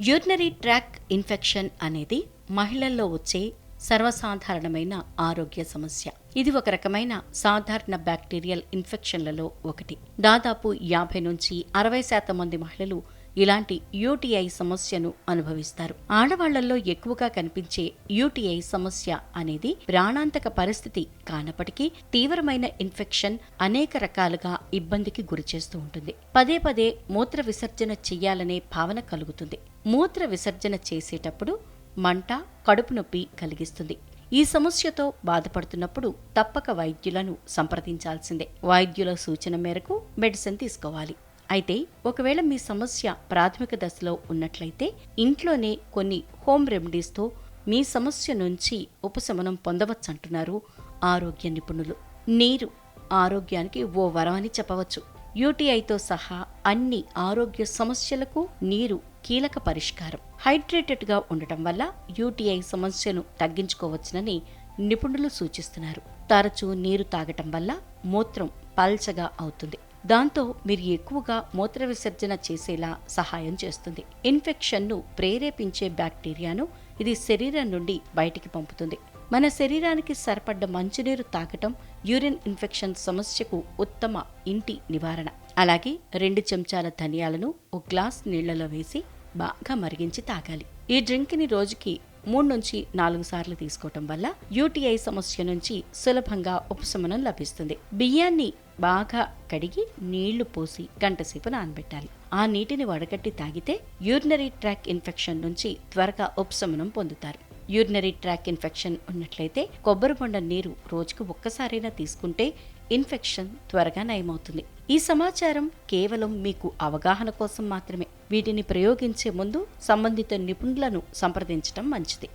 Urinary tract infection అనేది మహిళల్లో వచ్చే సర్వసాధారణమైన ఆరోగ్య సమస్య. ఇది ఒక రకమైన సాధారణ బ్యాక్టీరియల్ ఇన్ఫెక్షన్లలో ఒకటి. దాదాపు యాభై నుంచి అరవై శాతం మంది మహిళలు ఇలాంటి యూటీఐ సమస్యను అనుభవిస్తారు. ఆడవాళ్ళలో ఎక్కువగా కనిపించే యూటీఐ సమస్య అనేది ప్రాణాంతక పరిస్థితి కానప్పటికీ తీవ్రమైన ఇన్ఫెక్షన్ అనేక రకాలుగా ఇబ్బందికి గురిచేస్తూ ఉంటుంది. పదే పదే మూత్ర విసర్జన చెయ్యాలనే భావన కలుగుతుంది. మూత్ర విసర్జన చేసేటప్పుడు మంట కడుపు నొప్పి కలిగిస్తుంది. ఈ సమస్యతో బాధపడుతున్నప్పుడు తప్పక వైద్యులను సంప్రదించాల్సిందే. వైద్యుల సూచన మేరకు మెడిసిన్ తీసుకోవాలి. అయితే ఒకవేళ మీ సమస్య ప్రాథమిక దశలో ఉన్నట్లయితే ఇంట్లోనే కొన్ని హోమ్ రెమెడీస్తో మీ సమస్య నుంచి ఉపశమనం పొందవచ్చంటున్నారు ఆరోగ్య నిపుణులు. నీరు ఆరోగ్యానికి ఓ వరం అని చెప్పవచ్చు యూటీఐతో సహా అన్ని ఆరోగ్య సమస్యలకు నీరు కీలక పరిష్కారం. హైడ్రేటెడ్గా ఉండటం వల్ల యూటీఐ సమస్యను తగ్గించుకోవచ్చునని నిపుణులు సూచిస్తున్నారు. తరచూ నీరు తాగటం వల్ల మూత్రం పల్చగా అవుతుంది. దాంతో మీరు ఎక్కువగా మూత్ర విసర్జన చేసేలా సహాయం చేస్తుంది. ఇన్ఫెక్షన్ను ప్రేరేపించే బ్యాక్టీరియాను ఇది శరీరం నుండి బయటికి పంపుతుంది. మన శరీరానికి సరిపడ్డ మంచినీరు తాగటం యూరిన్ ఇన్ఫెక్షన్ సమస్యకు ఉత్తమ ఇంటి నివారణ. అలాగే రెండు చెంచాల ధనియాలను ఒక గ్లాస్ నీళ్ళలో వేసి బాగా మరిగించి తాగాలి. ఈ డ్రింక్ని రోజుకి మూడు నుంచి నాలుగు సార్లు తీసుకోవటం వల్ల యూటీఐ సమస్య నుంచి సులభంగా ఉపశమనం లభిస్తుంది. బియ్యాన్ని బాగా కడిగి నీళ్ళు పోసి గంటసేపు నానబెట్టాలి. ఆ నీటిని వడగట్టి తాగితే యూరినరీ ట్రాక్ ఇన్ఫెక్షన్ నుంచి త్వరగా ఉపశమనం పొందుతారు. యూరినరీ ట్రాక్ ఇన్ఫెక్షన్ ఉన్నట్లయితే కొబ్బరి బొండ నీరు రోజుకు ఒక్కసారైనా తీసుకుంటే ఇన్ఫెక్షన్ త్వరగా నయమవుతుంది. ఈ సమాచారం కేవలం మీకు అవగాహన కోసం మాత్రమే. వీటిని ప్రయోగించే ముందు సంబంధిత నిపుణులను సంప్రదించడం మంచిది.